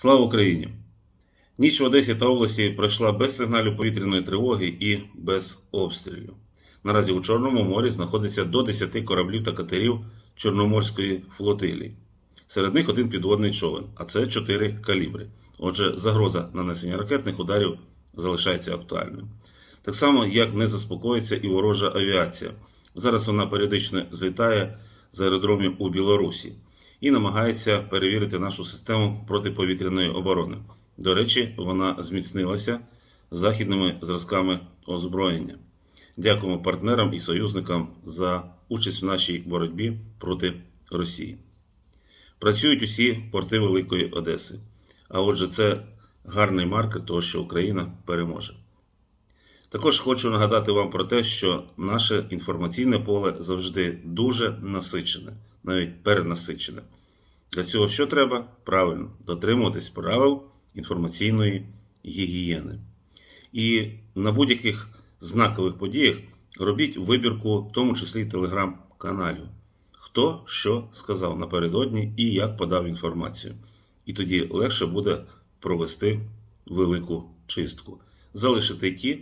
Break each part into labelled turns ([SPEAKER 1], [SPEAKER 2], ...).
[SPEAKER 1] Слава Україні! Ніч в Одесі та області пройшла без сигналів повітряної тривоги і без обстрілів. Наразі у Чорному морі знаходиться до 10 кораблів та катерів Чорноморської флотилії. Серед них один підводний човен, а це 4 калібри. Отже, загроза нанесення ракетних ударів залишається актуальною. Так само, як не заспокоїться і ворожа авіація. Зараз вона періодично злітає з аеродромів у Білорусі і намагається перевірити нашу систему протиповітряної оборони. До речі, вона зміцнилася західними зразками озброєння. Дякуємо партнерам і союзникам за участь в нашій боротьбі проти Росії. Працюють усі порти Великої Одеси. А отже, це гарний маркер того, що Україна переможе. Також хочу нагадати вам про те, що наше інформаційне поле завжди дуже насичене, навіть перенасичене. Для цього що треба? Правильно, дотримуватись правил інформаційної гігієни. І на будь-яких знакових подіях робіть вибірку, в тому числі телеграм-каналів. Хто що сказав напередодні і як подав інформацію. І тоді легше буде провести велику чистку. Залишити ті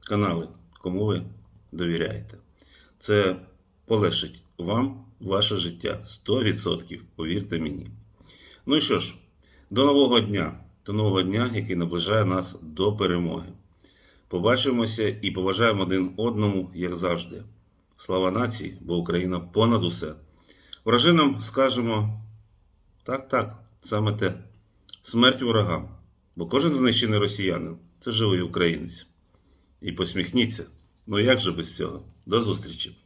[SPEAKER 1] канали, кому ви довіряєте. Це полегшить вам ваше життя 100%, повірте мені. Ну і що ж, до нового дня, до нового дня, який наближає нас до перемоги. Побачимося і поважаємо один одному, як завжди. Слава нації, бо Україна понад усе. Вражинам скажемо так, так, саме те. Смерть ворогам. Бо кожен знищений росіянин це живий українець. І посміхніться. Ну як же без цього? До зустрічі!